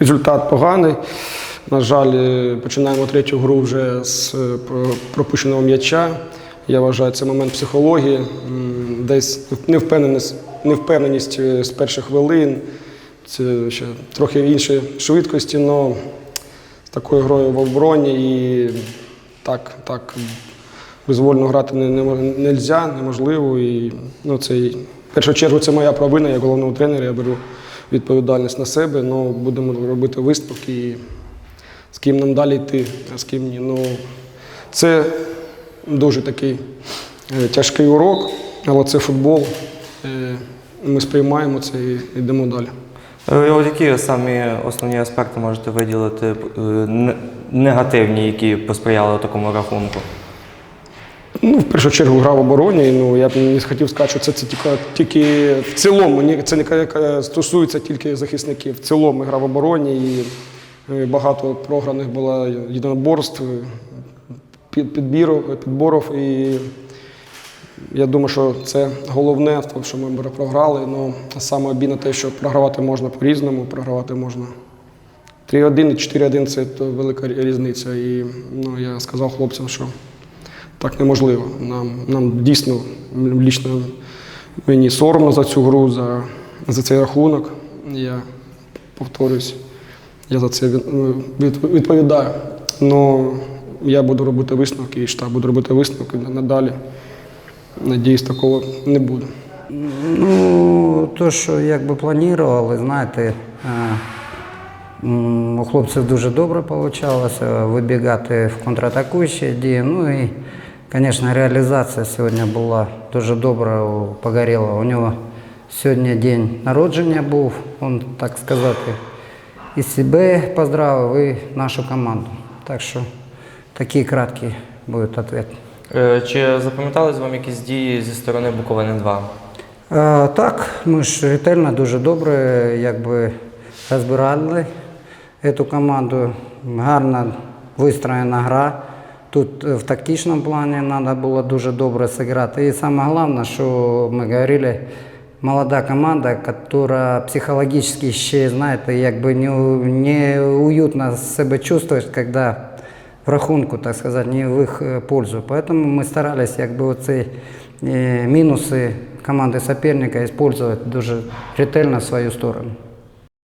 результат поганий. На жаль, е, починаємо третю гру вже з е, пропущеного м'яча. Я вважаю, це момент психології, десь невпевненість, невпевненість е, з перших хвилин. Це ще трохи інші швидкості, але з такою грою в обороні і так, так безвольно грати не, не, нельзя, неможливо. І, ну, це, в першу чергу це моя провина, як головного тренера, я беру відповідальність на себе, але будемо робити висновки, і з ким нам далі йти, а з ким ні. Ну, це дуже такий е, тяжкий урок, але це футбол. Е, Ми сприймаємо це і йдемо далі. Е, От які самі основні аспекти можете виділити негативні, які посприяли такому рахунку? Ну, в першу чергу гра в обороні. Ну, я б не хотів сказати, що це, це тільки, тільки в цілому. Ні, це не стосується тільки захисників. В цілому гра в обороні і е, багато програних було єдиноборств, під, підбірів, підборів. І я думаю, що це головне, в тому, що ми програли. Ну, саме обідно те, що програвати можна по-різному, програвати можна 3-1 і 4-1 це велика різниця. І ну, я сказав хлопцям, що так неможливо. Нам, нам дійсно лічно мені соромно за цю гру, за, за цей рахунок. Я повторюсь, я за це від, від- відповідаю. Ну, я буду робити висновки, і штаб буде робити висновки надалі. Надіюсь, такого не буде. Ну, то, що якби планували, знаєте, е, у хлопців дуже добре вийшло вибігати в контратакуючі дії. Ну і, звісно, реалізація сьогодні була дуже добра у. У нього сьогодні день народження був, він, так сказати, і себе поздравив, і нашу команду. Так що такий краткий буде відповідь. Е, Чи запам'ятались вам якісь дії зі сторони Буковини 2? Е, Так, ми ж ретельно дуже добре якби, розбирали цю команду. Гарно вистроєна гра. Тут е, в тактичному плані треба було дуже добре зіграти. І саме головне, що ми говорили, молода команда, яка психологічно ще, знаєте, якби не, не уютно себе чувствує, коли в рахунку, так сказати, не в їх е, пользу. Поэтому ми старались якби оці е, мінуси команди соперника использовать дуже ретельно в свою сторону.